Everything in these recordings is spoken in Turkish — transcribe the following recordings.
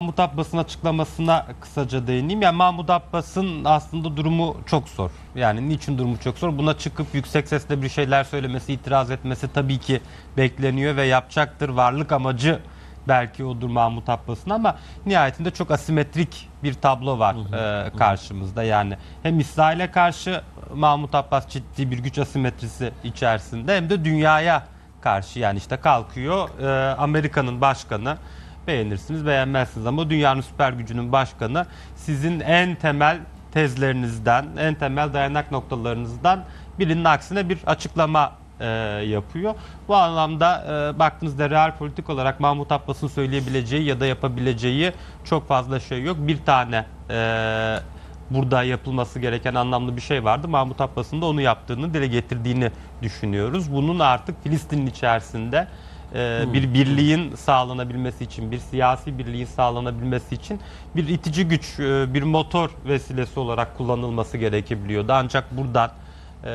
Mahmut Abbas'ın açıklamasına kısaca değineyim. Yani Mahmut Abbas'ın aslında durumu çok zor. Yani niçin durumu çok zor? Buna çıkıp yüksek sesle bir şeyler söylemesi, itiraz etmesi tabii ki bekleniyor ve yapacaktır. Varlık amacı belki odur Mahmut Abbas'ın ama nihayetinde çok asimetrik bir tablo var e, karşımızda. Yani hem İsrail'e karşı Mahmut Abbas ciddi bir güç asimetrisi içerisinde hem de dünyaya karşı yani işte kalkıyor e, Amerika'nın başkanı beğenirsiniz beğenmezsiniz ama dünyanın süper gücünün başkanı sizin en temel tezlerinizden, en temel dayanak noktalarınızdan birinin aksine bir açıklama e, yapıyor. Bu anlamda e, baktığınızda real politik olarak Mahmut Abbas'ın söyleyebileceği ya da yapabileceği çok fazla şey yok. Bir tane e, burada yapılması gereken anlamlı bir şey vardı. Mahmut Abbas'ın da onu yaptığını dile getirdiğini düşünüyoruz. Bunun artık Filistin'in içerisinde e, bir birliğin sağlanabilmesi için, bir siyasi birliğin sağlanabilmesi için bir itici güç, e, bir motor vesilesi olarak kullanılması gerekebiliyordu. Ancak buradan e,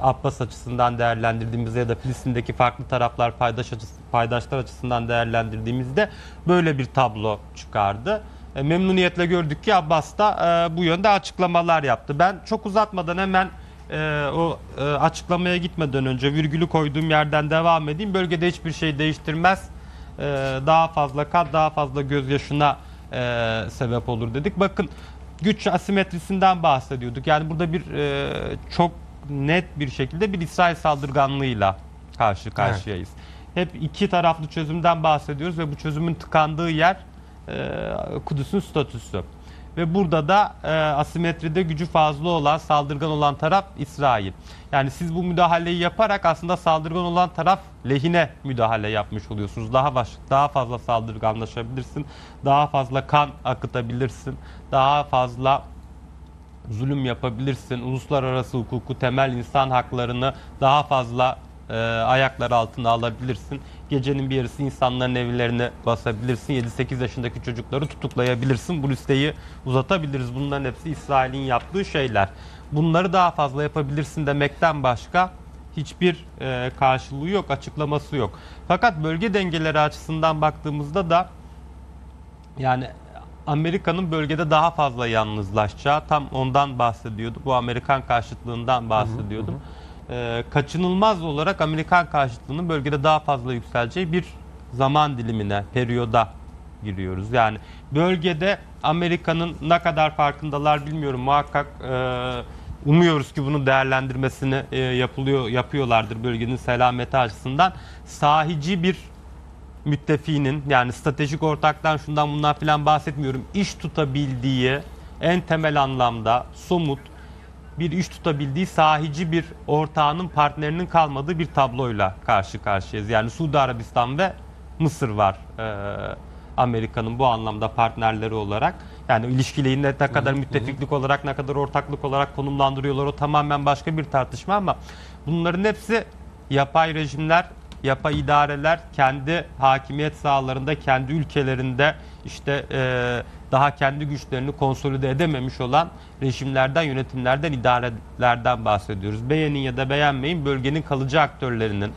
Abbas açısından değerlendirdiğimizde ya da Filistin'deki farklı taraflar paydaş açısı, paydaşlar açısından değerlendirdiğimizde böyle bir tablo çıkardı. E, memnuniyetle gördük ki Abbas da e, bu yönde açıklamalar yaptı. Ben çok uzatmadan hemen e, o e, açıklamaya gitmeden önce virgülü koyduğum yerden devam edeyim. Bölgede hiçbir şey değiştirmez. E, daha fazla kan, daha fazla gözyaşına e, sebep olur dedik. Bakın güç asimetrisinden bahsediyorduk. Yani burada bir e, çok net bir şekilde bir İsrail saldırganlığıyla karşı karşıyayız. Hep iki taraflı çözümden bahsediyoruz ve bu çözümün tıkandığı yer e, Kudüs'ün statüsü. Ve burada da e, asimetride gücü fazla olan, saldırgan olan taraf İsrail. Yani siz bu müdahaleyi yaparak aslında saldırgan olan taraf lehine müdahale yapmış oluyorsunuz. Daha baş, daha fazla saldırganlaşabilirsin, daha fazla kan akıtabilirsin, daha fazla zulüm yapabilirsin. Uluslararası hukuku, temel insan haklarını daha fazla e, ayaklar altına alabilirsin. Gecenin bir yarısı insanların evlerini basabilirsin. 7-8 yaşındaki çocukları tutuklayabilirsin. Bu listeyi uzatabiliriz. Bunların hepsi İsrail'in yaptığı şeyler. Bunları daha fazla yapabilirsin demekten başka hiçbir e, karşılığı yok, açıklaması yok. Fakat bölge dengeleri açısından baktığımızda da yani Amerika'nın bölgede daha fazla yalnızlaşacağı tam ondan bahsediyordu. Bu Amerikan karşıtlığından bahsediyordum. Ee, kaçınılmaz olarak Amerikan karşıtlığının bölgede daha fazla yükseleceği bir zaman dilimine, periyoda giriyoruz. Yani bölgede Amerika'nın ne kadar farkındalar bilmiyorum. Muhakkak e, umuyoruz ki bunu değerlendirmesini e, yapılıyor yapıyorlardır bölgenin selameti açısından. Sahici bir müttefiğinin yani stratejik ortaktan şundan bundan filan bahsetmiyorum. iş tutabildiği en temel anlamda somut bir iş tutabildiği sahici bir ortağının partnerinin kalmadığı bir tabloyla karşı karşıyayız. Yani Suudi Arabistan ve Mısır var e, Amerika'nın bu anlamda partnerleri olarak. Yani ilişkilerini ne kadar müttefiklik olarak ne kadar ortaklık olarak konumlandırıyorlar o tamamen başka bir tartışma ama bunların hepsi yapay rejimler yapay idareler kendi hakimiyet sahalarında, kendi ülkelerinde işte e, daha kendi güçlerini konsolide edememiş olan rejimlerden, yönetimlerden, idarelerden bahsediyoruz. Beğenin ya da beğenmeyin bölgenin kalıcı aktörlerinin,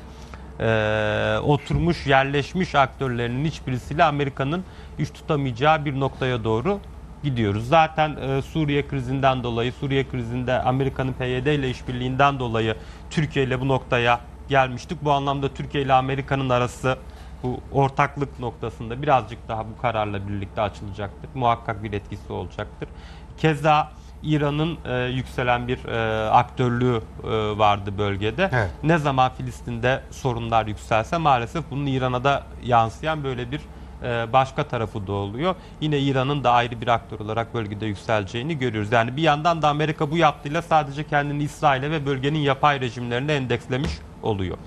e, oturmuş, yerleşmiş aktörlerinin hiçbirisiyle Amerika'nın iş tutamayacağı bir noktaya doğru gidiyoruz. Zaten e, Suriye krizinden dolayı, Suriye krizinde Amerika'nın PYD ile işbirliğinden dolayı Türkiye ile bu noktaya gelmiştik. Bu anlamda Türkiye ile Amerika'nın arası bu ortaklık noktasında birazcık daha bu kararla birlikte açılacaktır. Muhakkak bir etkisi olacaktır. Keza İran'ın e, yükselen bir e, aktörlüğü e, vardı bölgede. Evet. Ne zaman Filistin'de sorunlar yükselse maalesef bunun İran'a da yansıyan böyle bir e, başka tarafı da oluyor. Yine İran'ın da ayrı bir aktör olarak bölgede yükseleceğini görüyoruz. Yani bir yandan da Amerika bu yaptığıyla sadece kendini İsrail'e ve bölgenin yapay rejimlerine endekslemiş oluyor.